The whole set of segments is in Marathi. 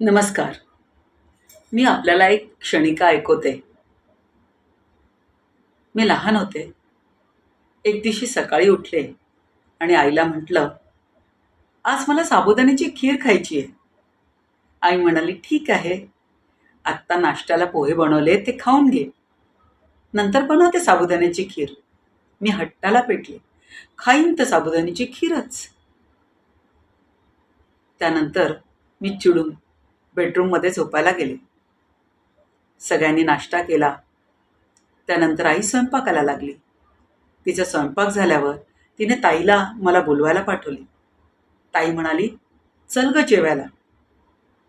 नमस्कार. मी आपल्याला एक क्षणिका ऐकवते. मी लहान होते. एक दिवशी सकाळी उठले आणि आईला म्हटलं आज मला साबुदाण्याची खीर खायची आहे आई म्हणाली ठीक आहे. आत्ता नाश्त्याला पोहे बनवले ते खाऊन घे. नंतर बनवते साबुदाण्याची खीर. मी हट्टाला पेटले. खाईन तर साबुदाण्याची खीरच. त्यानंतर मी चिडून बेडरूममध्ये झोपायला गेले. सगळ्यांनी नाश्ता केला. त्यानंतर आई स्वयंपाकाला लागली. तिचा स्वयंपाक झाल्यावर तिने ताईला मला बोलवायला पाठवली. ताई म्हणाली चल ग जेवायला.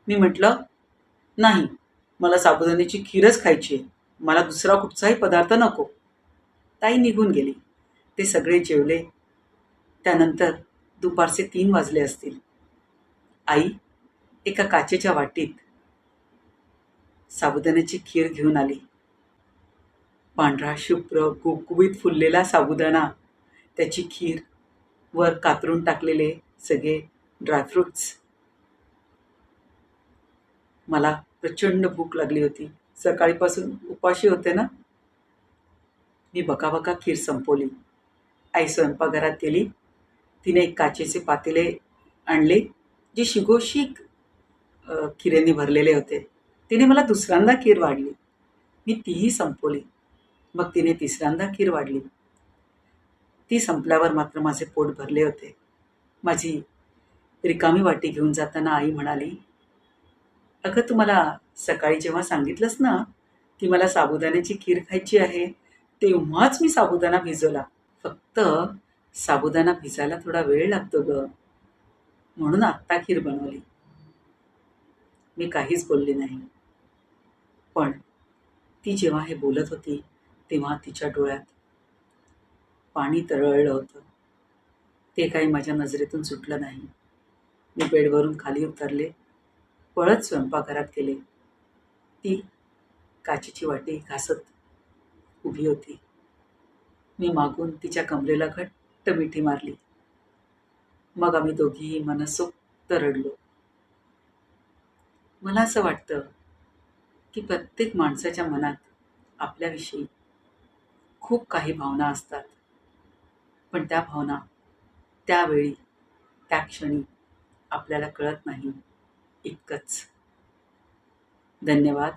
मी म्हटलं नाही मला साबुदाण्याची खीरच खायची आहे. मला दुसरा कुठचाही पदार्थ नको. ताई निघून गेली. ते सगळे जेवले. त्यानंतर दुपारचे तीन वाजले असतील. आई एका काचेच्या वाटीत साबुदाण्याची खीर घेऊन आली. पांढरा शुभ्र गुबगुबीत फुललेला साबुदाणा त्याची खीर वर कातरून टाकलेले सगळे ड्रायफ्रुट्स मला प्रचंड भूक लागली होती. सकाळीपासून उपाशी होते ना? मी बकाबका खीर संपवली. आई स्वयंपाकघरात गेली. तिने एक काचेचे पातेले आणले जे शिगोशिक अ, खिरेने भरलेले होते. तिने मला दुसऱ्यांदा खीर वाढली. मी तीही संपवली. मग तिने तिसऱ्यांदा खीर वाढली. ती संपल्यावर मात्र माझे पोट भरले होते. माझी रिकामी वाटी घेऊन जाताना आई म्हणाली अगं तू मला सकाळी जेव्हा सांगितलंस ना की मला साबुदाण्याची खीर खायची आहे तेव्हाच मी साबुदाणा भिजवला. फक्त साबुदाणा भिजायला थोडा वेळ लागतो ग. म्हणून आत्ता खीर बनवली. मी काहीच बोलले नाही. पण ती जेव्हा हे बोलत होती तेव्हा तिच्या डोळ्यात पाणी तरळलं होतं. ते काही माझ्या नजरेतून सुटलं नाही. मी बेडवरून खाली उतरले पळत स्वयंपाकघरात गेले. ती काचेची वाटी घासत उभी होती. मी मागून तिच्या कमरेला घट्ट मिठी मारली. मग आम्ही दोघीही मनसोक्त रडलो. मला असं वाटतं की प्रत्येक माणसाच्या मनात आपल्याविषयी खूप काही भावना असतात. पण त्या भावना त्यावेळी त्या क्षणी आपल्याला कळत नाही इतकंच. धन्यवाद.